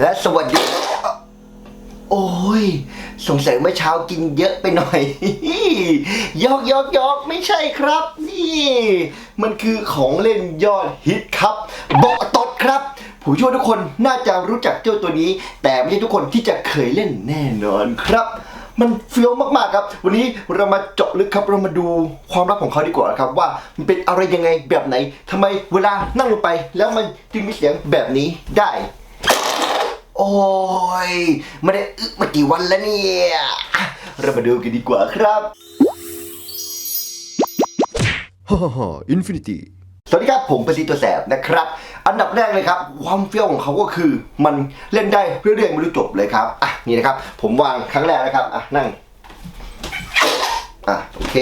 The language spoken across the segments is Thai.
และสวัสดี โอ้ย สงสัยเมื่อเช้ากินเยอะไปหน่อย ยอกยอกยอกไม่ใช่ครับ นี่ มันคือของเล่นยอดฮิตครับเบาะตดครับผู้ช่วยทุกคนน่าจะรู้จักเจ้าตัวนี้ แต่ไม่ใช่ทุกคนที่จะเคยเล่นแน่นอนครับ มันเฟี้ยวมากๆครับ วันนี้เรามาเจาะลึกครับเรามาดูความลับของเขาดีกว่าครับว่ามันเป็นอะไรยังไงแบบไหนทำไมเวลานั่งลงไป แล้วมันจึงมีเสียงแบบนี้ได้ โอ้ยไม่ได้อึมากี่วันแล้วเนี่ยอะเรามาดูกันดีกว่าครับ ฮ่าฮ่าฮ่าอินฟินิตี้ สวัสดีครับผมเป็นซีตัวแสบนะครับ อันดับแรกเลยครับ ความเฟี้ยวของเขาก็คือมันเล่นได้เรื่อยๆไม่รู้จบเลยครับอะนี่นะครับ ผมวางครั้งแรกนะครับอะนั่งอะโอเค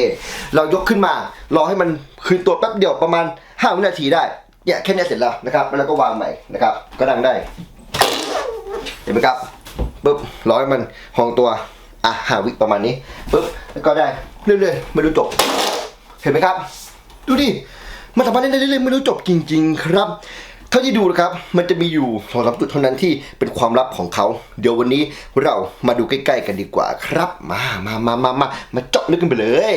เรายกขึ้นมารอให้มันคืนตัวแป๊บเดียวประมาณ5วินาทีได้เนี่ยแค่เนี้ยเสร็จแล้วนะครับแล้วเราก็วางใหม่นะครับก็นั่งได้เห็นไหมครับปุ๊บร้อยมันหองตัวอะหาวิประมาณนี้ปุ๊บแล้วก็ได้เรื่อยๆไม่รู้จบ เห็นไหมครับ ดูดิมันสามารถเล่นได้เรื่อยๆไม่รู้จบจริง ๆ ครับเท่าที่ดูนะครับ มันจะมีอยู่สองสามจุดเท่านั้นที่เป็นความลับของเขา เดี๋ยววันนี้เรามาดูใกล้ ๆ กันดีกว่าครับ มามามามามามาเจาะลึกกันไปเลย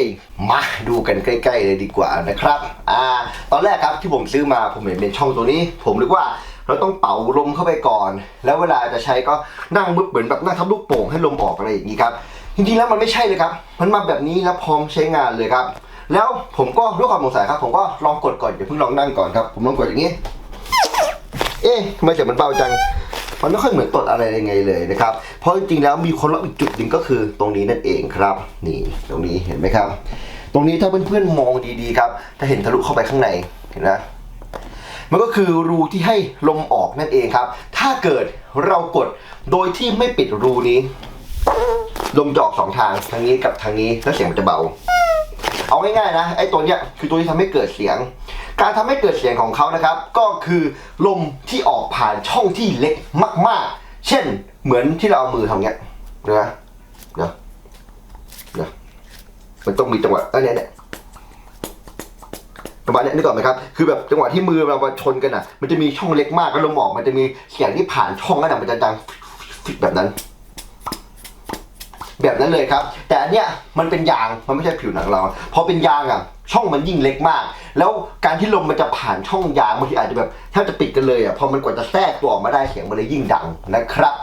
มาดูกันใกล้ ๆ เลยดีกว่านะครับ อ่า ตอนแรกครับที่ผมซื้อมาผมเห็นเป็นช่องตัวนี้ ผมนึกว่า เราต้องเป่าลมเข้าไปก่อน แล้วเวลาจะใช้ก็นั่งบึ๊บเหมือนแบบนั่งทับลูกโป่งให้ลมออกอะไรอย่างนี้ครับจริงๆแล้วมันไม่ใช่เลยครับ มันมาแบบนี้แล้วพร้อมใช้งานเลยครับ แล้วผมก็ด้วยความสงสัยครับ ผมก็ลองกดก่อนอย่าเพิ่งลองนั่งก่อนครับ ผมลองกดอย่างนี้ เอ๊ะทำไมเสียงมันเบาจังมันไม่ค่อยเหมือนตดอะไรยังไงเลยนะครับ เพราะจริงๆแล้วมีคนรับอีกจุดหนึ่งก็คือตรงนี้นั่นเองครับ นี่ตรงนี้เห็นไหมครับ ตรงนี้ถ้าเพื่อนๆมองดีๆครับ ถ้าเห็นทะลุเข้าไปข้างในเห็นนะมั มันก็คือรูที่ให้ลมออกนั่นเองครับ ถ้าเกิดเรากดโดยที่ไม่ปิดรูนี้ ลมจะออกสองทางทางนี้กับทางนี้แล้วเสียงมันจะเบา เอาง่ายๆนะไอ้ตัวเนี้ยคือตัวที่ทำให้เกิดเสียง การทำให้เกิดเสียงของเขานะครับ ก็คือลมที่ออกผ่านช่องที่เล็กมาก ๆ เช่นเหมือนที่เราเอามือทำเงี้ยเนะเดี๋ยวเดี๋ยวมันต้องมีจังหวะอันเนี้ยเนี่ย ประมาณเนี้ยนึกออกไหมครับคือแบบจังหวะที่มือเรามาชนกันอะ มันจะมีช่องเล็กมากแล้วลมออกมันจะมีเสียงที่ผ่านช่องนั้นอะมันจะดังแบบนั้น แบบนั้นเลยครับ แต่อันเนี้ยมันเป็นยางมันไม่ใช่ผิวหนังเราพอเป็นยางอะช่องมันยิ่งเล็กมาก แล้วการที่ลมมันจะผ่านช่องยางบางทีอาจจะแบบแทบจะปิดกันเลยอะพอมันกว่าจะแทรกตัวออกมาได้เสียงมันเลยยิ่งดังนะครับ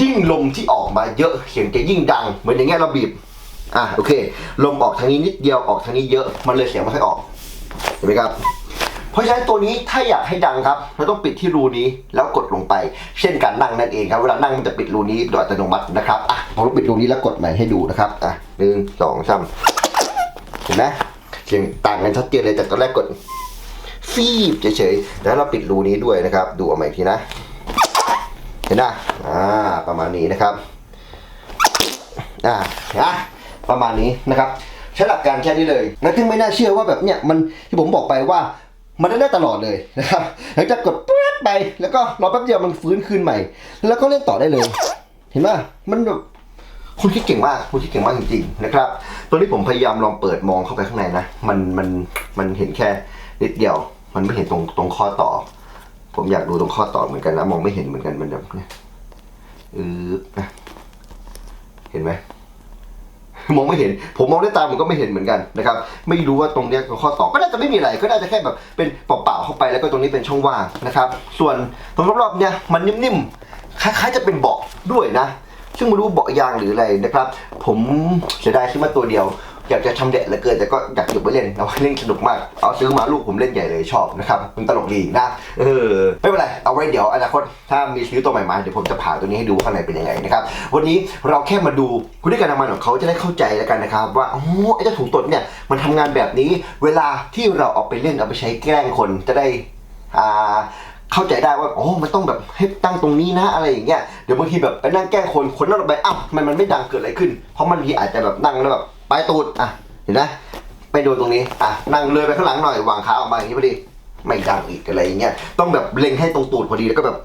ยิ่งลมที่ออกมาเยอะเสียงจะยิ่งดัง เหมือนอย่างเงี้ยเราบีบอะโอเค ลมออกทางนี้นิดเดียวออกทางนี้เยอะมันเลยเสียงไม่ค่อยออก เห็นไหมครับเพราะฉะนั้นตัวนี้ถ้าอยากให้ดังครับ เราต้องปิดที่รูนี้แล้วกดลงไป เช่นการนั่งนั่นเองครับเวลานั่งมันจะปิดรูนี้โดยอัตโนมัตินะครับอะผมปิดรูนี้แล้วกดใหม่ให้ดูนะครับอะหนึ่งสองสามเห็นไหมเสียงต่างกันชัดเจนเลยจากตอนแรกกดฟีบเฉยๆแล้วเราปิดรูนี้ด้วยนะครับ ดูเอาใหม่อีกทีนะ เห็นนะอ่าประมาณนี้นะครับอ่านะประมาณนี้นะครับ ช้หลักการแค่นี้เลยและซึ่งไม่น่าเชื่อว่าแบบเนี้ยมันที่ผมบอกไปว่ามันได้ได้ตลอดเลยนะครับหลังจากกดปุ๊บไป แล้วก็รอแป๊บเดียวมันฟื้นคืนใหม่ แล้วก็เล่นต่อได้เลย เห็นไหมมันแบบคุณคิดเก่งมากคุณคิดเก่งมากจริงๆนะครับตอนนี้ผมพยายามลองเปิดมองเข้าไปข้างในนะ มันมันมันเห็นแค่นิดเดียว มันไม่เห็นตรงตรงข้อต่อ ผมอยากดูตรงข้อต่อเหมือนกันนะมองไม่เห็นเหมือนกันมันแบบเนี่ยอือเห็นไหม มองไม่เห็น ผมมองด้วยตาผมก็ไม่เห็นเหมือนกันนะครับ ไม่รู้ว่าตรงเนี้ยข้อต่อก็น่าจะไม่มีอะไร ก็น่าจะแค่แบบเป็นเปล่าๆเข้าไปแล้วก็ตรงนี้เป็นช่องว่างนะครับ ส่วนตรงรอบๆเนี่ยมันนิ่มๆ คล้ายๆจะเป็นเบาะด้วยนะ ซึ่งไม่รู้เบาะยางหรืออะไรนะครับ ผมเสียดายที่มาตัวเดียว อยากจะทำเด็ดเหลือเกินแต่ก็อยากเก็บไว้เล่นเอาเล่นสนุกมาก เอาซื้อมาลูกผมเล่นใหญ่เลยชอบนะครับมันตลกดีนะเออไม่เป็นไรเอาไว้เดี๋ยวอนาคตถ้ามีซื้อตัวใหม่มาเดี๋ยวผมจะผ่าตัวนี้ให้ดูข้างในเป็นยังไงนะครับวันนี้เราแค่มาดูวิธีการทำงานของเขาจะได้เข้าใจแล้วกันนะครับ ว่าโอ๋อไอ้เจ้าถุงตดเนี่ยมันทำงานแบบนี้ เวลาที่เราเอาไปเล่นเอาไปใช้แกล้งคนจะได้อ่าเข้าใจได้ว่าโอ๋อมันต้องแบบให้ตั้งตรงนี้นะอะไรอย่างเงี้ยเดี๋ยวบางทีแบบไปนั่งแกล้งคนคนนั่งไปอ้าวทำไมมันไม่ดังเกิดอะไรขึ้น เพราะมันทีอาจจะแบบนั่งแล้วแบบ ปลายตูดอะเห็นไหมไปโดนตรงนี้อะนั่งเลยไปข้างหลังหน่อยวางขาออกมาอย่างนี้พอดีไม่ดังอีกอะไรอย่างเงี้ยต้องแบบเล็งให้ตรงตูดพอดีแล้วก็แบบ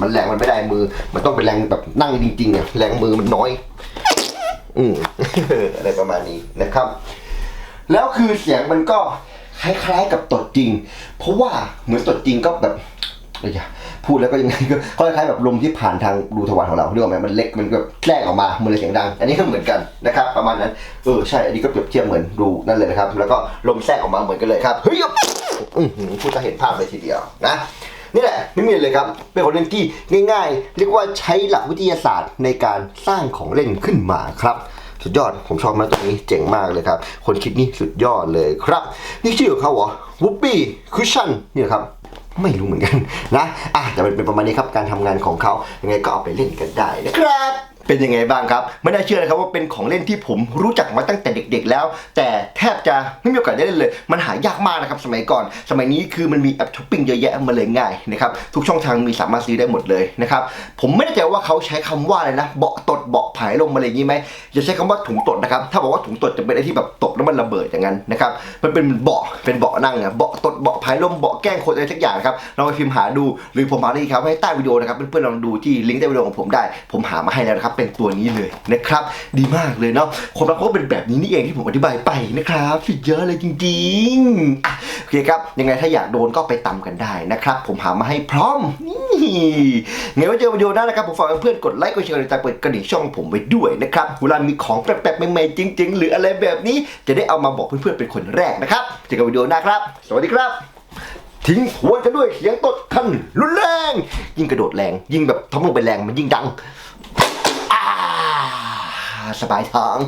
มันแรงมันไม่ได้มือ มันต้องเป็นแรงแบบนั่งจริงๆอะแรงมือมันน้อย อืมอะไรประมาณนี้นะครับ แล้วคือเสียงมันก็คล้ายๆกับตดจริง เพราะว่าเหมือนตดจริงก็แบบเอ้ยอย่าง พูดแล้วก็ยังไงก็คล้ายๆแบบลมที่ผ่านทางรูทวารของเราเรื่องของมันเล็กมันแบบแทรกออกมามันเลยเสียงดัง อันนี้ก็เหมือนกันนะครับประมาณนั้นเออใช่อันนี้ก็เปรียบเทียบเหมือนรูนั่นเลยนะครับแล้วก็ลมแทรกออกมาเหมือนกันเลยครับเฮ้ยพูดจะเห็นภาพเลยทีเดียวนะนี่แหละไม่มีเลยครับเป็นของเล่นที่ง่าย ๆ เรียกว่าใช้หลักวิทยาศาสตร์ในการสร้างของเล่นขึ้นมาครับ สุดยอด ผมชอบมากตรงนี้เจ๋งมากเลยครับ คนคิดนี่สุดยอดเลยครับ นี่ชื่อของเขาเหรอวูปปี้คุชชั่นนี่เหรอครับไม่รู้เหมือนกันนะอะแต่มันเป็นประมาณนี้ครับการทำงานของเขายังไงก็เอาไปเล่นกันได้นะครับ เป็นยังไงบ้างครับ ไม่น่าเชื่อนะครับว่าเป็นของเล่นที่ผมรู้จักมาตั้งแต่เด็ก ๆ แล้ว แต่แทบจะไม่มีโอกาสได้เล่นเลย มันหายากมากนะครับสมัยก่อน สมัยนี้คือมันมีแอปช้อปปิ้งเยอะแยะมาเลยง่ายนะครับทุกช่องทางมีสามารถซื้อได้หมดเลยนะครับผมไม่แน่ใจว่าเขาใช้คำว่าอะไรนะเบาะตดเบาะผายลมอะไรอย่างนี้ไหมอย่าใช้คำว่าถุงตดนะครับถ้าบอกว่าถุงตดจะเป็นอะไอ้ที่แบบตกแล้วมันระเบิดอย่างนั้นนะครับมันเป็นเบาะเป็นเบาะนั่งอะเบาะตดเบาะผายลมเบาะแกล้งคนอะไรสักอย่างนะครับลองไปพิมพ์หาดูหรือผมหาได้ครับให้ใต้วิดีโอนะครับเพื่อนๆลองดูที่ลิงก์ใต้วิดีโอของผมได้ ผมหามาให้แล้วนะครับเป็นตัวนี้เลยนะครับ ดีมากเลยเนาะความรักก็เป็นแบบนี้นี่เองที่ผมอธิบายไปนะครับสุดยอดเลยจริงๆอโอเคครับ ยังไงถ้าอยากโดนก็ไปตำกันได้นะครับ ผมหามาให้พร้อมนี่ไงว่าเจอวิดีโอหน้านะครับ ผมฝากเพื่อนกดไลค์กดแชร์กดติดตามกดกระดิ่งช่องผมไว้ด้วยนะครับเวลามีของแปลกๆใหม่ๆจริง ๆ หรืออะไรแบบนี้จะได้เอามาบอกเพื่อนๆเป็นคนแรกนะครับเจอกันวิดีโอหน้าครับ สวัสดีครับทิ้งทวนกันด้วยเสียงตดขันรุนแรง ยิ่งกระโดดแรง ยิ่งแบบท้องลงไปแรงมันยิ่งดัง อ่าสบายท้อง